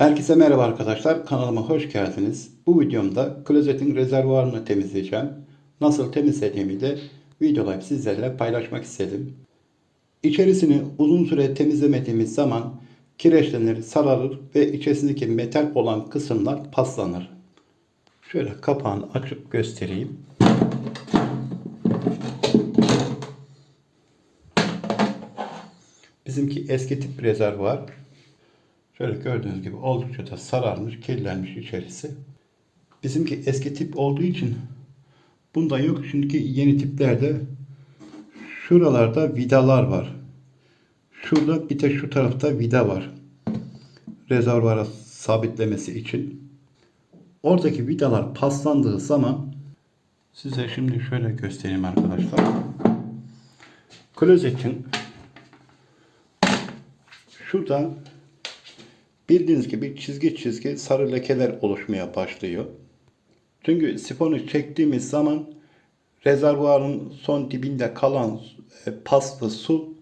Herkese merhaba arkadaşlar. Kanalıma hoş geldiniz. Bu videomda klozetin rezervuarını temizleyeceğim. Nasıl temizlediğimi de videolayıp sizlerle paylaşmak istedim. İçerisini uzun süre temizlemediğimiz zaman kireçlenir, sararır ve içerisindeki metal olan kısımlar paslanır. Şöyle kapağını açıp göstereyim. Bizimki eski tip rezervuar. Şöyle gördüğünüz gibi oldukça da sararmış, kirlenmiş içerisi. Bizimki eski tip olduğu için bunda yok. Şimdiki yeni tiplerde şuralarda vidalar var. Şurada bir de şu tarafta vida var. Rezervuara sabitlemesi için. Oradaki vidalar paslandığı zaman size şimdi şöyle göstereyim arkadaşlar. Klozetin şurada bildiğiniz gibi çizgi çizgi sarı lekeler oluşmaya başlıyor. Çünkü sifonu çektiğimiz zaman rezervuarın son dibinde kalan e, paslı su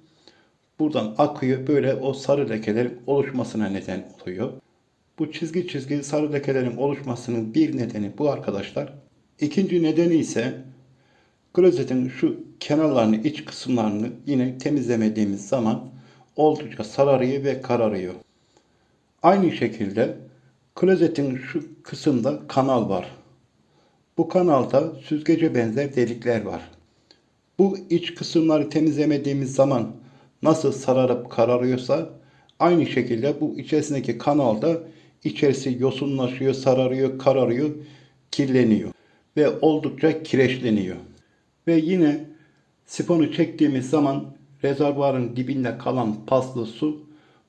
buradan akıyor. Böyle o sarı lekelerin oluşmasına neden oluyor. Bu çizgi çizgi sarı lekelerin oluşmasının bir nedeni bu arkadaşlar. İkinci nedeni ise klozetin şu kenarlarını, iç kısımlarını yine temizlemediğimiz zaman oldukça sararıyor ve kararıyor. Aynı şekilde klozetin şu kısımda kanal var. Bu kanalda süzgece benzer delikler var. Bu iç kısımları temizlemediğimiz zaman nasıl sararıp kararıyorsa aynı şekilde bu içerisindeki kanalda içerisi yosunlaşıyor, sararıyor, kararıyor, kirleniyor ve oldukça kireçleniyor. Ve yine sifonu çektiğimiz zaman rezervuarın dibinde kalan paslı su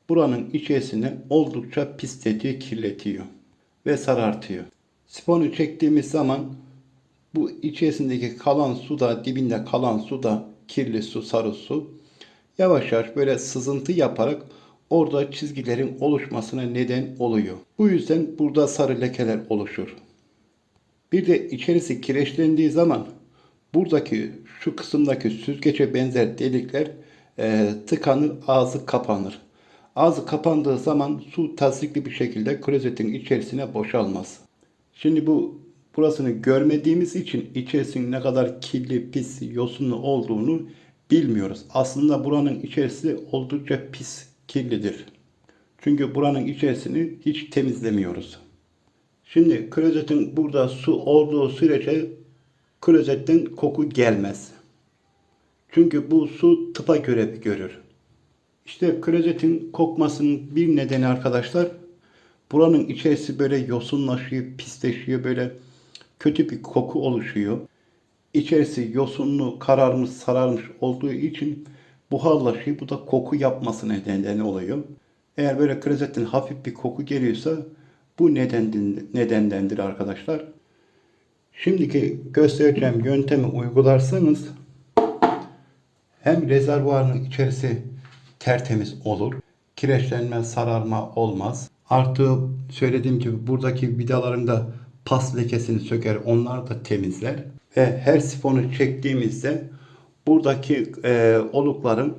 buranın içerisini oldukça pisletiyor, kirletiyor ve sarartıyor. Sifonu çektiğimiz zaman bu içerisindeki kalan su da dibinde kalan su da kirli su, sarı su yavaş yavaş böyle sızıntı yaparak orada çizgilerin oluşmasına neden oluyor. Bu yüzden burada sarı lekeler oluşur. Bir de içerisi kireçlendiği zaman buradaki şu kısımdaki süzgece benzer delikler e, tıkanır, ağzı kapanır. Ağzı kapandığı zaman su tasdikli bir şekilde klozetin içerisine boşalmaz. Şimdi bu burasını görmediğimiz için içerisinin ne kadar kirli, pis, yosunlu olduğunu bilmiyoruz. Aslında buranın içerisi oldukça pis, kirlidir. Çünkü buranın içerisini hiç temizlemiyoruz. Şimdi klozetin burada su olduğu sürece klozetten koku gelmez. Çünkü bu su tıpa görev görür. İşte klozetin kokmasının bir nedeni arkadaşlar buranın içerisi böyle yosunlaşıyor, pisleşiyor, böyle kötü bir koku oluşuyor. İçerisi yosunlu, kararmış, sararmış olduğu için buharlaşıyor. Bu da koku yapması nedeni oluyor. Eğer böyle klozetin hafif bir koku geliyorsa bu nedenden, nedendendir arkadaşlar. Şimdiki göstereceğim yöntemi uygularsanız hem rezervuarın içerisi tertemiz olur. Kireçlenme, sararma olmaz. Artı söylediğim gibi buradaki vidaların da pas lekesini söker. Onlar da temizler. Ve her sifonu çektiğimizde buradaki e, olukların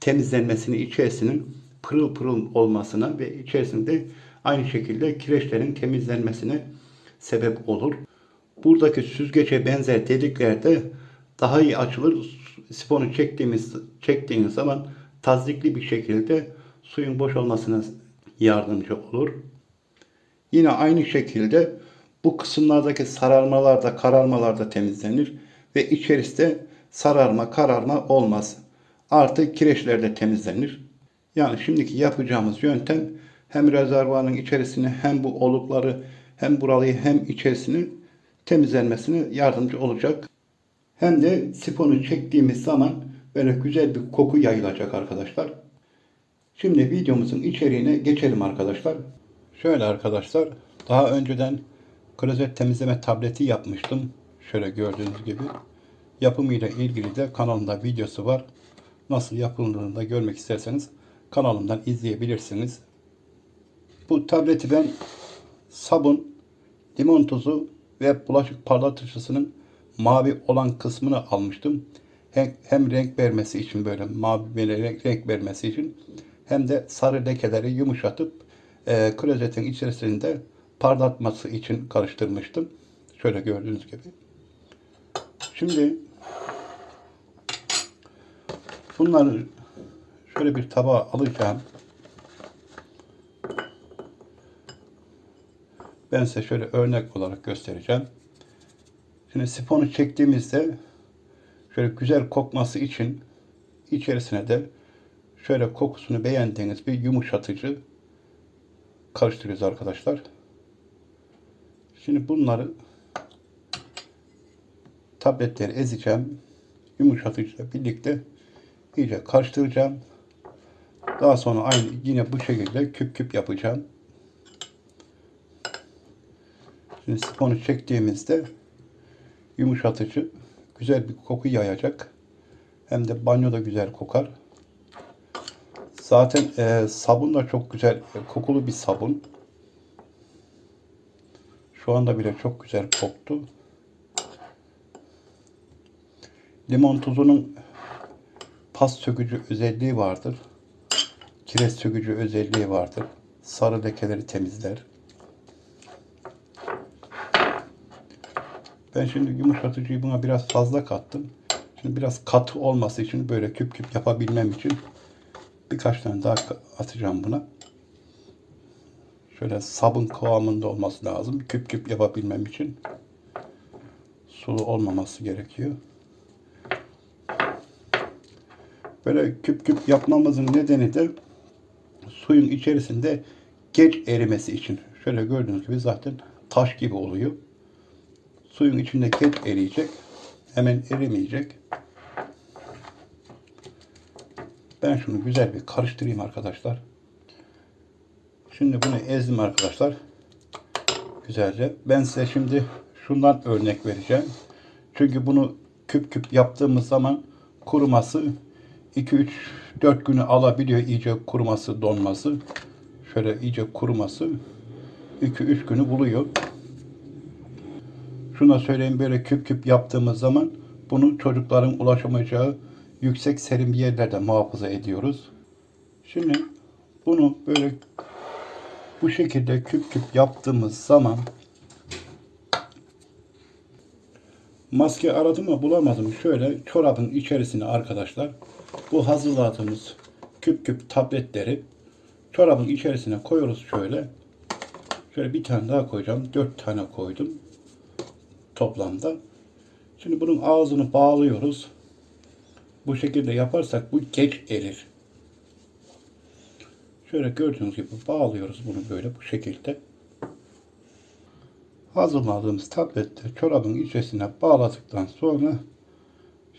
temizlenmesini, içerisinin pırıl pırıl olmasına ve içerisinde aynı şekilde kireçlerin temizlenmesine sebep olur. Buradaki süzgece benzer deliklerde daha iyi açılır. Sifonu çektiğimiz çektiğiniz zaman tazdikli bir şekilde suyun boşalmasına yardımcı olur. Yine aynı şekilde bu kısımlardaki sararmalar da kararmalar da temizlenir ve içerisinde sararma kararma olmaz. Artı kireçler de temizlenir. Yani şimdiki yapacağımız yöntem hem rezervuarın içerisini hem bu olukları hem burayı hem içerisini temizlenmesine yardımcı olacak. Hem de sifonu çektiğimiz zaman böyle güzel bir koku yayılacak arkadaşlar. Şimdi videomuzun içeriğine geçelim arkadaşlar. Şöyle arkadaşlar daha önceden klozet temizleme tableti yapmıştım. Şöyle gördüğünüz gibi. Yapımıyla ilgili de kanalımda videosu var. Nasıl yapıldığını da görmek isterseniz kanalımdan izleyebilirsiniz. Bu tableti ben sabun, limon tuzu ve bulaşık parlatıcısının mavi olan kısmını almıştım. Hem, hem renk vermesi için böyle mavi renk, renk vermesi için hem de sarı lekeleri yumuşatıp e, klozetin içerisinde parlatması için karıştırmıştım. Şöyle gördüğünüz gibi. Şimdi bunları şöyle bir tabağa alacağım. Ben size şöyle örnek olarak göstereceğim. Şimdi sifonu çektiğimizde şöyle güzel kokması için içerisine de şöyle kokusunu beğendiğiniz bir yumuşatıcı karıştırıyoruz arkadaşlar. Şimdi bunları tabletleri ezeceğim. Yumuşatıcıyla birlikte iyice karıştıracağım. Daha sonra aynı yine bu şekilde küp küp yapacağım. Şimdi sifonu çektiğimizde yumuşatıcı güzel bir koku yayacak. Hem de banyo da güzel kokar. Zaten e, sabun da çok güzel e, kokulu bir sabun. Şu anda bile çok güzel koktu. Limon tuzunun pas sökücü özelliği vardır. Kireç sökücü özelliği vardır. Sarı lekeleri temizler. Ben şimdi yumuşatıcıyı buna biraz fazla kattım. Şimdi biraz katı olması için böyle küp küp yapabilmem için birkaç tane daha atacağım buna. Şöyle sabun kıvamında olması lazım. Küp küp yapabilmem için. Sulu olmaması gerekiyor. Böyle küp küp yapmamızın nedeni de suyun içerisinde geç erimesi için. Şöyle gördüğünüz gibi zaten taş gibi oluyor. Suyun içinde geç eriyecek. Hemen erimeyecek. Ben şunu güzel bir karıştırayım arkadaşlar. Şimdi bunu ezdim arkadaşlar. Güzelce. Ben size şimdi şundan örnek vereceğim. Çünkü bunu küp küp yaptığımız zaman kuruması 2-3 4 günü alabiliyor iyice kuruması, donması. Şöyle iyice kuruması 2-3 günü buluyor. Şuna söyleyeyim böyle küp küp yaptığımız zaman bunu çocukların ulaşamayacağı yüksek serin bir yerlerde muhafaza ediyoruz. Şimdi bunu böyle bu şekilde küp küp yaptığımız zaman maske aradım ama bulamadım. Şöyle çorabın içerisine arkadaşlar bu hazırladığımız küp küp tabletleri çorabın içerisine koyuyoruz şöyle. Şöyle bir tane daha koyacağım. Dört tane koydum toplamda. Şimdi bunun ağzını bağlıyoruz. Bu şekilde yaparsak bu geç erir. Şöyle gördüğünüz gibi bağlıyoruz bunu böyle bu şekilde. Hazırladığımız tabletleri çorabın içerisine bağladıktan sonra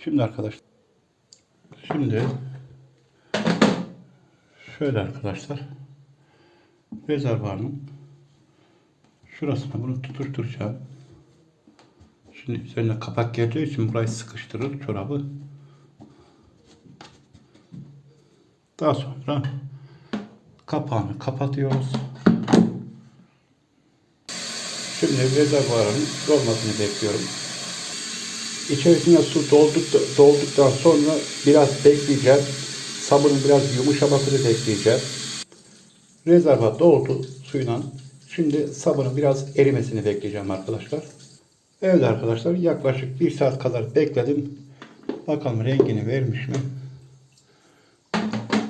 şimdi arkadaşlar şimdi şöyle arkadaşlar rezervuarın şurasına bunu tutuşturacağım. Şimdi üzerine kapak geldiği için burayı sıkıştırır çorabı. Daha sonra kapağını kapatıyoruz. Şimdi rezervuarın dolmasını bekliyorum. İçerisine su dolduk, dolduktan sonra biraz bekleyeceğiz. Sabunun biraz yumuşamasını bekleyeceğiz. Rezervuar doldu suyla. Şimdi sabunun biraz erimesini bekleyeceğim arkadaşlar. Evet arkadaşlar yaklaşık bir saat kadar bekledim. Bakalım rengini vermiş mi?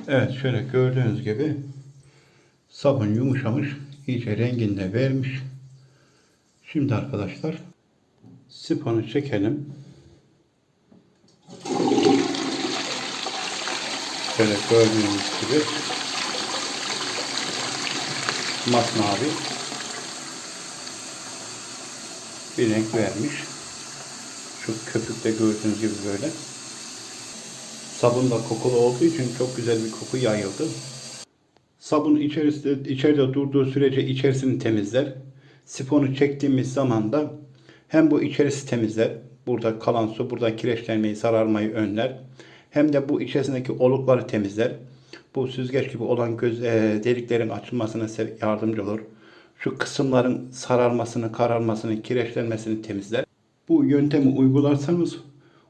Evet şöyle gördüğünüz gibi sabun yumuşamış. iyice rengini de vermiş. Şimdi arkadaşlar sifonu çekelim. Şöyle gördüğünüz gibi masmavi bir renk vermiş. Şu köpükte gördüğünüz gibi böyle. Sabun da kokulu olduğu için çok güzel bir koku yayıldı. Sabun içerisinde, içeride durduğu sürece içerisini temizler. Sifonu çektiğimiz zaman da hem bu içerisi temizler. Burada kalan su, burada kireçlenmeyi, sararmayı önler. Hem de bu içerisindeki olukları temizler. Bu süzgeç gibi olan göz e, deliklerin açılmasına yardımcı olur. Şu kısımların sararmasını, kararmasını, kireçlenmesini temizler. Bu yöntemi uygularsanız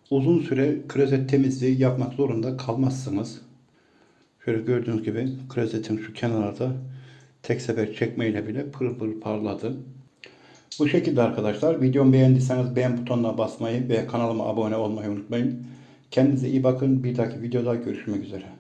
uzun süre klozet temizliği yapmak zorunda kalmazsınız. Şöyle gördüğünüz gibi klozetin şu kenarlarda tek sefer çekmeyle bile pır pır parladı. Bu şekilde arkadaşlar. Videomu beğendiyseniz beğen butonuna basmayı ve kanalıma abone olmayı unutmayın. Kendinize iyi bakın. Bir dahaki videoda görüşmek üzere.